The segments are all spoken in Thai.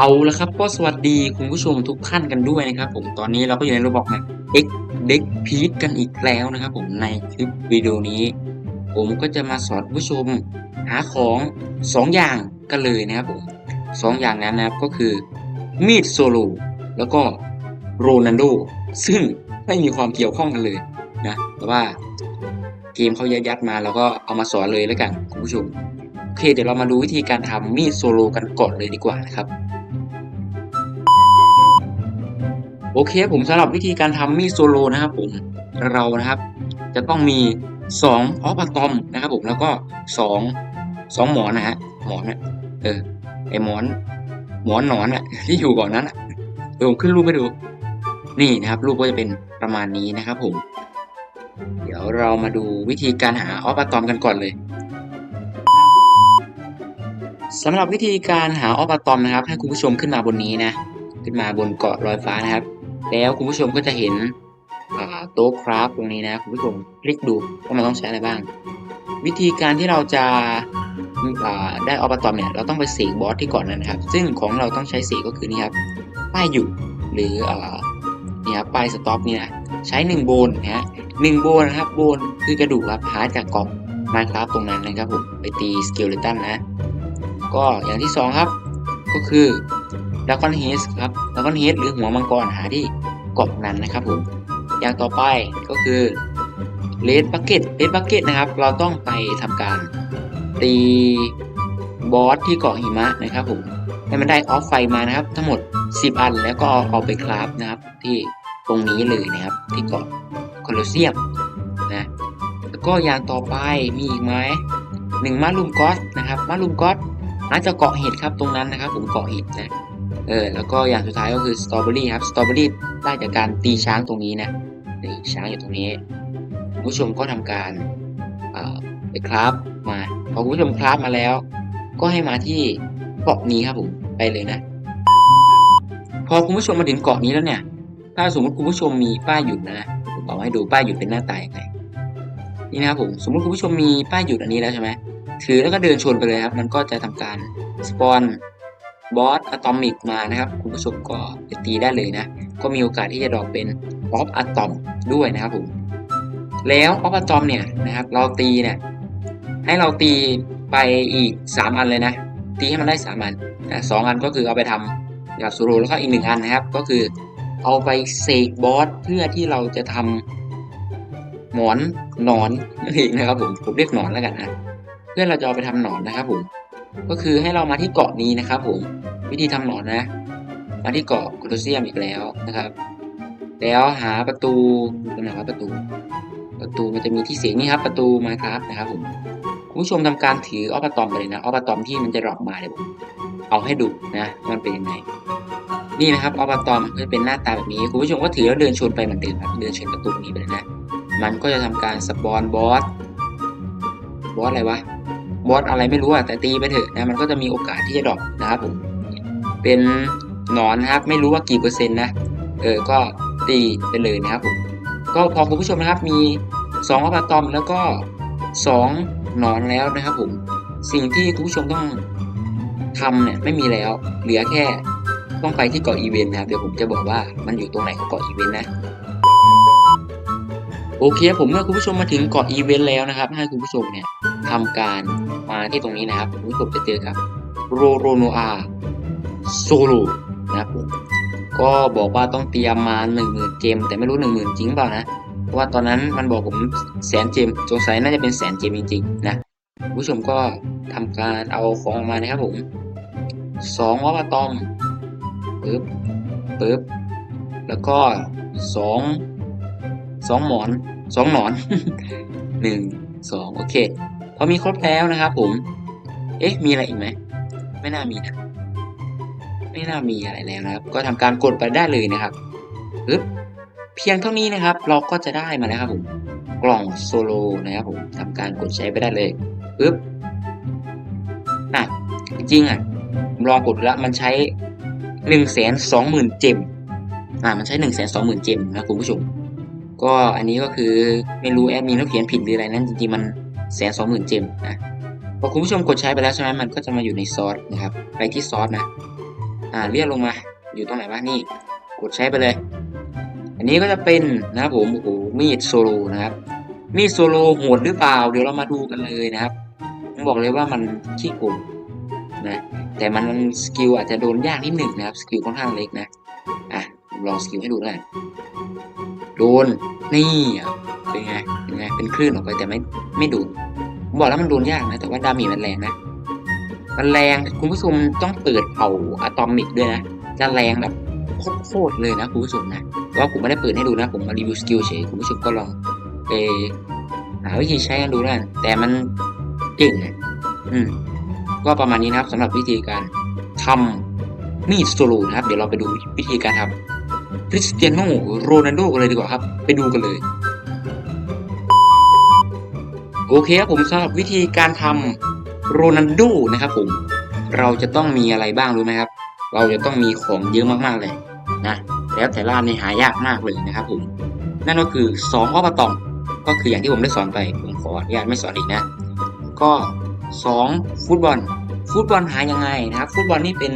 เอาละครับก็สวัสดีคุณผู้ชมทุกท่านกันด้วยนะครับผมตอนนี้เราก็อยู่ในระบบแมป X Deck p e a c กันอีกแล้วนะครับผมในคลิปวิดีโอนี้ ผมก็จะมาสอนผู้ชมหาของ 2 อย่างกันเลยนะครับผมสองอย่างนั้นนะครับก็คือมีดโซโลแล้วก็โรนันโดซึ่งไม่มีความเกี่ยวข้องกันเลยนะแต่ว่าเกมเขายัดยัดมาเราก็เอามาสอนเลยแล้วกันคุณผู้ชมโอเคเดี๋ยวเรามาดูวิธีการทำมีดโซโลกันก่อนเลยดีกว่านะครับ โอเคผมสำหรับวิธีการทำมีดโซโลนะครับผมเรานะครับจะต้องมี2ออฟอะตอมนะครับผมแล้วก็ 2 2 หมอนนะฮะหมอนนะเออไอหมอนหมอนหนอนอะที่อยู่ก่อนนั้นอะเดี๋ยวผมขึ้นรูปให้ดู นี่นะครับ รูปก็จะเป็นประมาณนี้นะครับผม เดี๋ยวเรามาดูวิธีการหาออฟอะตอมกันก่อนเลยสำหรับวิธีการหาออฟอะตอมนะครับ ให้คุณผู้ชมขึ้นมาบนนี้นะ ขึ้นมาบนเกาะลอยฟ้านะครับ แล้วคุณผู้ชมก็จะเห็นโต๊ะคราฟตรงนี้นะคุณผู้ชมคลิกดูว่ามันต้องใช้อะไรบ้าง วิธีการที่เราจะาได้ออฟอะตอมเนี่ยเราต้องไปเสกบอสที่ก่อนนะครับ ซึ่งของเราต้องใช้เสกก็คือนี่ครับป้ายหยุดหรืออ่านี่ครับป้ายสต็อปเนี่ยใช้หนึ่งโบนนะฮะหนึ่งโบนนะครับโบนคือกระดูกครับหาจากกล่องมาครับตรงนั้นนะครับผมไปตีสเกลเลตันนะ ก็อย่างที่สองครับ ก็คือ ด r กอนเฮสครับด r กอนเฮสหรือหัวมังกรหาที่เกาะนั้นนะครับผมอย่างต่อไปก็คือเลดบักเก็ตเลดบักเก็ตนะครับ เราต้องไปทำการตีบอสที่เกาะหิมะนะครับผมให้มันได้ออฟไฟมานะครับ ทั้งหมด 10 อันแล้วก็เอาเอาไปคราฟนะครับ ที่ตรงนี้เลยนะครับ ที่เกาะโคลอเซียมนะแล้วก็อย่างต่อไปมีอีกไหมหนึ่งมาลุมกอสนะครับมาลุมกอสน่าจะเกาะเห็ดครับตรงนั้นนะครับ ผมเกาะเห็ดนะ เออแล้วก็อย่างสุดท้ายก็คือสตรอเบอรี่ครับสตรอเบอรี่ได้จากการตีช้างตรงนี้นะนี่ช้างอยู่ตรงนี้คุณผู้ชมก็ทำการเอ่อไปคราฟมาพอคุณผู้ชมคราฟมาแล้ว ก็ให้มาที่เกาะนี้ครับผมไปเลยนะ พอคุณผู้ชมมาถึงเกาะนี้แล้วเนี่ย ถ้าสมมติคุณผู้ชมมีป้ายหยุดนะผมเอาให้ดูป้ายหยุดเป็นหน้าตายังไงนี่นะครับผมสมมติคุณผู้ชมมีป้ายหยุดอันนี้แล้วใช่ไหมถือแล้วก็เดินชนไปเลยครับ มันก็จะทำการสปอน บอสอะตอมิกมานะครับคุณผู้ชมก็ตีได้เลยนะ ก็มีโอกาสที่จะดรอปเป็นออฟอะตอมด้วยนะครับผมแล้วออฟอะตอมเนี่ยนะครับเราตีเนี่ยให้เราตีไปอีก 3 อันเลยนะ ตีให้มันได้ 3 อันนะสองอันก็คือเอาไปทำกับซูโรแล้วก็อีกหนึ่งอันนะครับ ก็คือเอาไปเสกบอสเพื่อที่เราจะทำหมอนหนอนนั่นเองนะครับผมผมเรียกหนอนแล้วกันนะเพื่อเราจะเอาไปทำหนอนนะครับผม ก็คือให้เรามาที่เกาะนี้นะครับผมวิธีทำหนอนนะ มาที่เกาะโคลอเซียมอีกแล้วนะครับ แล้วหาประตูตรงไหนวะประตู ประตูมันจะมีที่เสียงนี่ครับ ประตูมาครับนะครับผมคุณผู้ชมทำการถือออปตอมไปเลยนะออปตอมที่มันจะดรอปมาเดี๋ยวผมเอาให้ดูนะมันเป็นยังไงนี่นะครับออปตอมก็จะเป็นหน้าตาแบบนี้คุณผู้ชมก็ถือแล้วเดินชนไปเหมือนเดิมครับเดินชนประตูนี้ไปเลยนะ มันก็จะทำการสปอนบอสบอสอะไรวะ บอสอะไรไม่รู้อะแต่ตีไปเถอะนะมันก็จะมีโอกาสที่จะดรอปนะครับผมเป็นหนอนนะครับไม่รู้ว่ากี่เปอร์เซ็นต์นะเออก็ตีไปเลยนะครับผมก็พอคุณผู้ชมนะครับมี2องอัลตอมแล้วก็ 2 หนอนแล้วนะครับผมสิ่งที่คุณผู้ชมต้องทำเนี่ยไม่มีแล้วเหลือแค่ต้องไปที่เกาะอีเวนต์นะครับเดี๋ยวผมจะบอกว่ามันอยู่ตรงไหนของเกาะอีเวนต์นะ โอเคผมเมื่อคุณผู้ชมมาถึงเกาะอีเวนต์แล้วนะครับ ให้คุณผู้ชมเนี่ยทำการมาที่ตรงนี้นะครับคุณผู้ชมจะเจอกับโรโรโนอาโซโลนะครับผมก็บอกว่าต้องเตรียมมา1 0,000เจมแต่ไม่รู้ 1 0,000จริงเปล่านะเพราะว่าตอนนั้นมันบอกผมแสนเจมสงสัยน่าจะเป็นแสนเจมจริงๆนะคุณผู้ชมก็ทำการเอาของออกมานะครับผมสองวอลตอมปึ๊บปึ๊บแล้วก็สอง สองหมอนสองหนอนหนึ่งสองโอเคพอมีครบแล้วนะครับผม เอ๊ะ มีอะไรอีกไหม ไม่น่ามีนะ ไม่น่ามีอะไรแล้วนะครับ ก็ทำการกดไปได้เลยนะครับปึ๊บเพียงเท่านี้นะครับ เราก็จะได้มาแล้วครับผม กล่องโซโลนะครับผมทำการกดใช้ไปได้เลยปึ๊บอะจริงอะผมลองกดแล้วมันใช้หนึ่งแสนสองหมื่นเจมอ่ามันใช้หนึ่งแสนสองหมื่นเจมนะคุณผู้ชม ก็อันนี้ก็คือไม่รู้แอดมินเขาเขียนผิดหรืออะไรนั่นจริงๆมันแสนสองหมื่นเจมนะพอคุณผู้ชมกดใช้ไปแล้วใช่ไหมมันก็จะมาอยู่ในซอสนะครับ ไปที่ซอสนะ อ่าเรียกลงมาอยู่ตรงไหนวะนี่ กดใช้ไปเลย อันนี้ก็จะเป็นนะครับผมโอ้โหมีดโซโลนะครับ มีดโซโลโหดหรือเปล่า เดี๋ยวเรามาดูกันเลยนะครับผมบอกเลยว่ามันขี้โกงนะแต่มันสกิลอาจจะโดนยากนิดหนึ่งนะครับสกิลค่อนข้างเล็กนะอะลองสกิลให้ดูหน่อย โดน นี่เป็นไง เป็นไง เป็นคลื่นออกไปแต่ไม่ไม่ดนผมบอกแล้วมันโดนยากนะ แต่ว่าดามจมันแรงนะ มันแรง คุณผู้ชมต้องเปิดเผาอะตอมิกด้วยนะ จะแรงแบบโคตรเลยนะคุณผู้ชมนะว่าผมไม่ได้เปิดให้ดูนะ ผมมารีวิวสกิลเฉย คุณผู้ชมก็ลองไปหาวิธีใช้กันดูนะแต่มันเก่งอะอืม ก็ประมาณนี้นะครับสำหรับวิธีการทำมีดโซโลนะครับ เดี๋ยวเราไปดูวิธีการทำ คริสเตียโนโรนัลโดกันเลยดีกว่าครับ ไปดูกันเลย โอเคครับผมสำหรับวิธีการทำโรนัลโดนะครับผม เราจะต้องมีอะไรบ้างรู้ไหมครับ เราจะต้องมีของเยอะมากๆเลยนะแล้วแต่ร้านนี่หายากมากเลยนะครับผม นั่นก็คือสองข้อประตองก็คืออย่างที่ผมได้สอนไปผมขออนุญาตไม่สอนอีกนะ ก็สองฟุตบอล ฟุตบอลหายังไงนะครับ ฟุตบอลนี่เป็น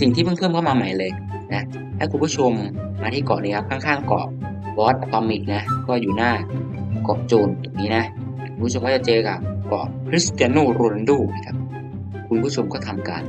สิ่งที่เพิ่งเพิ่มเข้ามาใหม่เลยนะ ให้คุณผู้ชมมาที่เกาะนี้ครับข้างๆเกาะบอสอะตอมิกนะ ก็อยู่หน้าเกาะโจนตรงนี้นะ คุณผู้ชมก็จะเจอกับเกาะคริสเตียโนโรนัลโดนะครับ คุณผู้ชมก็ทำการ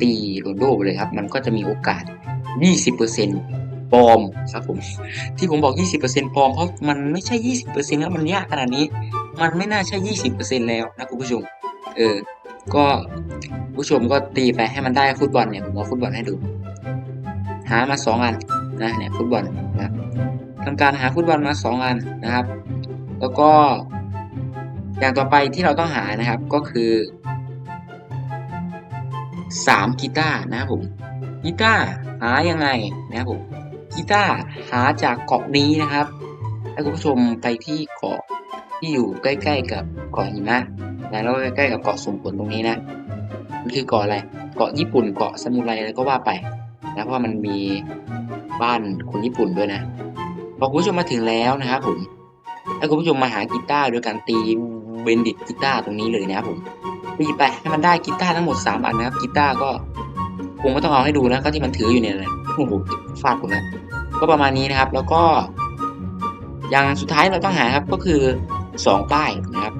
ตีโรนัลโดไปเลยครับ มันก็จะมีโอกาส 20%ปลอมครับผม ที่ผมบอก 20%ปลอมเพราะมันไม่ใช่ 20%แล้วมันยากขนาดนี้ มันไม่น่าใช่ 20%แล้วนะคุณผู้ชม เออ ก็ผู้ชมก็ตีไปให้มันได้ฟุตบอลเนี่ย ผมเอาฟุตบอลให้ดู หามาสองอันนะเนี่ยฟุตบอลนะครับทำการหาฟุตบอลมาสองอันนะครับ แล้วก็อย่างต่อไปที่เราต้องหานะครับก็คือสามกีตาร์นะครับผมกีตาร์หายังไงนะครับผมกีตาร์หาจากเกาะนี้นะครับให้คุณผู้ชมไปที่เกาะที่อยู่ใกล้ๆกับเกาะหิมะนะแล้วใกล้ๆกับเกาะสมผลตรงนี้นะมันคือเกาะอะไร เกาะญี่ปุ่นเกาะซามูไรอะไรก็ว่าไป นะเพราะว่ามันมีบ้านคนญี่ปุ่นด้วยนะ พอคุณผู้ชมมาถึงแล้วนะครับผมให้คุณผู้ชมมาหากีตาร์โดยการตีเบนดิตกีตาร์ตรงนี้เลยนะครับผมตีไปให้มันได้กีตาร์ทั้งหมด 3 อันนะครับกีตาร์ก็คงไม่ต้องเอาให้ดูนะก็ที่มันถืออยู่เนี่ยนะโอ้โหฟาดผมนะก็ประมาณนี้นะครับ แล้วก็ อย่างสุดท้ายเราต้องหาครับก็คือ 2 ป้ายนะครับ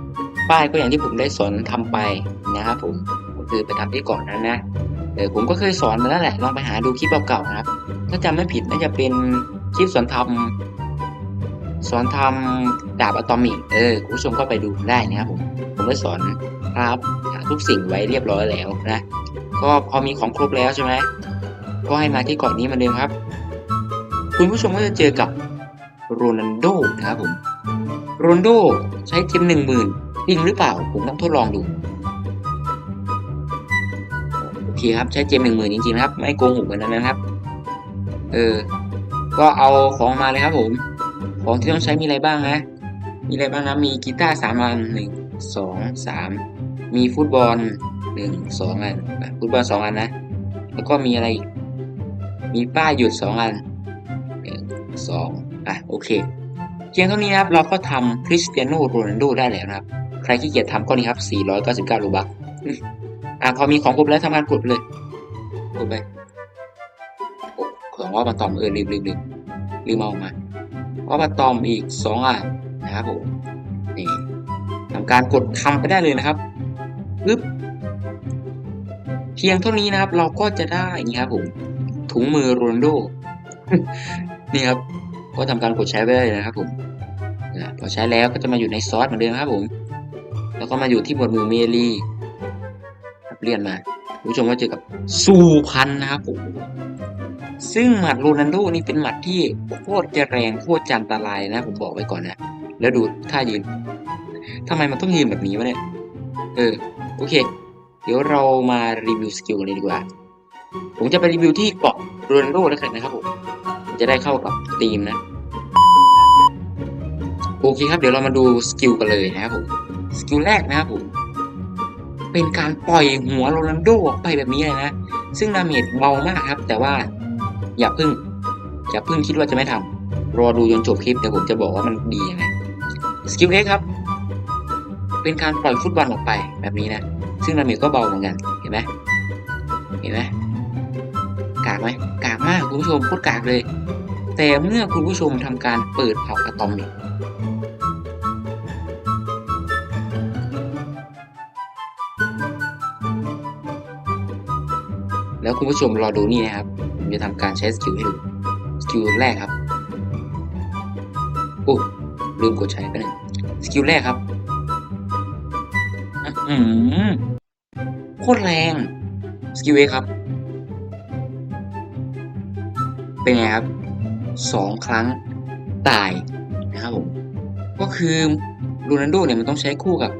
ป้ายก็อย่างที่ผมได้สอนทำไปนะครับผมก็คือไปทำที่ก่อนนั้นนะ เออผมก็เคยสอนมาแล้วแหละลองไปหาดูคลิปเก่าๆนะครับ ถ้าจำไม่ผิดน่าจะเป็นคลิปสอนทำสอนทำดาบอะตอมิกเออคุณผู้ชมก็ไปดูได้นะครับผมผมได้สอนครับทุกสิ่งไว้เรียบร้อยแล้วนะ ก็พอมีของครบแล้วใช่ไหมก็ให้มาที่เกาะนี้มาเดิมครับ คุณผู้ชมก็จะเจอกับโรนัลโดนะครับผมโรนัลโดใช้เทีมหนึ่งหมื่นจริงหรือเปล่า ผมต้องทดลองดู เคครับใช้เจมหนึ่งหมื่นจริงๆนะครับ ไม่โกงหูกันนะครับ เออ ก็เอาของมาเลยครับผม ของที่ต้องใช้มีอะไรบ้างนะ มีอะไรบ้างนะ มีกีตาร์สามอันหนึ่งสองสามมีฟุตบอลหนึ่งสองอันฟุตบอลสองอันนะ แล้วก็มีอะไรอีกมีป้ายหยุดสองอันหนึ่งสองอะโอเคเพียงเท่านี้นะครับเราก็ทำคริสเตียโนโรนัลโดได้แล้วนะครับ ใครขี้เกียจทำก็นี่ครับ 499รูบัก อะพอมีของครบแล้วทำการกดเลยกดไปโอ้ของว่ามาตอมเออลืมลืมลืมลืมเอาออกมาก็มาตอมอีกสองอะนะครับผมนี่ทำการกดทำไปได้เลยนะครับปึ๊บเพียงเท่านี้นะครับ เราก็จะได้นี่ครับผมถุงมือโรนโดนี่ครับ ก็ทำการกดใช้ไปได้เลยนะครับผมพอใช้แล้วก็จะมาอยู่ในซอสเหมือนเดิมครับผม แล้วก็มาอยู่ที่หมวดหมู่เมลี ครับเลื่อนมาผู้ชมก็เจอกับสูพันนะครับผมซึ่งหมัดโรนัลโดนี่เป็นหมัดที่โคตรจะแรงโคตรจันตรายนะ ผมบอกไว้ก่อนนะแล้วดูท่ายืนทำไมมันต้องยืนแบบนี้วะเนี่ยเออโอเค เดี๋ยวเรามารีวิวสกิลกันเลยดีกว่า ผมจะไปรีวิวที่เกาะโรนัลโดแล้วกันนะครับผมจะได้เข้ากับทีมนะโอเคครับเดี๋ยวเรามาดูสกิลกันเลยนะครับผมสกิลแรกนะครับผม เป็นการปล่อยหัวโรนัลโดออกไปแบบนี้เลยนะ ซึ่งดาเมจเบามากครับ แต่ว่าอย่าพึ่ง อย่าพึ่งคิดว่าจะไม่ทำรอดูจนจบคลิปเดี๋ยวผมจะบอกว่ามันดียังไงสกิลเอ็กครับ เป็นการปล่อยฟุตบอลออกไปแบบนี้นะ ซึ่งดาเมจก็เบาเหมือนกันเห็นไหมเห็นไหมกากไหมกากมากคุณผู้ชมโคตรกากเลย แต่เมื่อคุณผู้ชมทำการเปิดเผาอะตอมิก แล้วคุณผู้ชมรอดูนี่นะครับผมจะทำการใช้สกิลให้ดู สกิลแรกครับโอ้ลืมกดใช้ไปหนึ่งสกิลแรกครับอื้อหือโคตรแรง สกิลเอครับ เป็นไงครับสองครั้งตายนะครับผม ก็คือโรนัลโดเนี่ยมันต้องใช้คู่กับ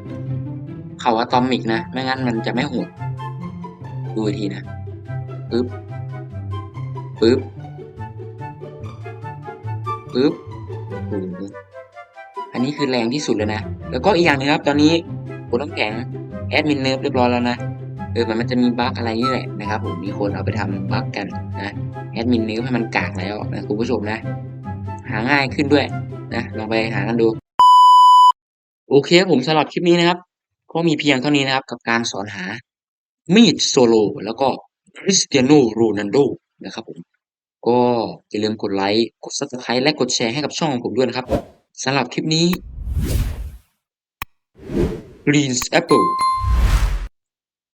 เขาอะตอมิกนะ ไม่งั้นมันจะไม่โหดดูทีนะ ปึ๊บปึ๊บปึ๊บอันนี้คือแรงที่สุดเลยนะ แล้วก็อีกอย่างหนึงครับ ตอนนี้ผมต้องแข็งแอดมินเนิร์ฟเรียบร้อยแล้วนะเออมันมันจะมีบั๊กอะไรนี่แหละนะครับผมมีคนเอาไปทำบั๊กกันนะแอดมินเนิร์ฟให้มันกากแล้วนะคุณผู้ชมนะ หาง่ายขึ้นด้วยนะลองไปหากันดูโอเคครับผมสำหรับคลิปนี้นะครับ ก็มีเพียงเท่านี้นะครับ กับการสอนหามีดโซโลแล้วก็ คริสเตียโนโรนันโดนะครับผมก็อย่าลืมกดไลค์กด subscribe และกดแชร์ให้กับช่องของผมด้วยนะครับสำหรับคลิปนี้ Green Apple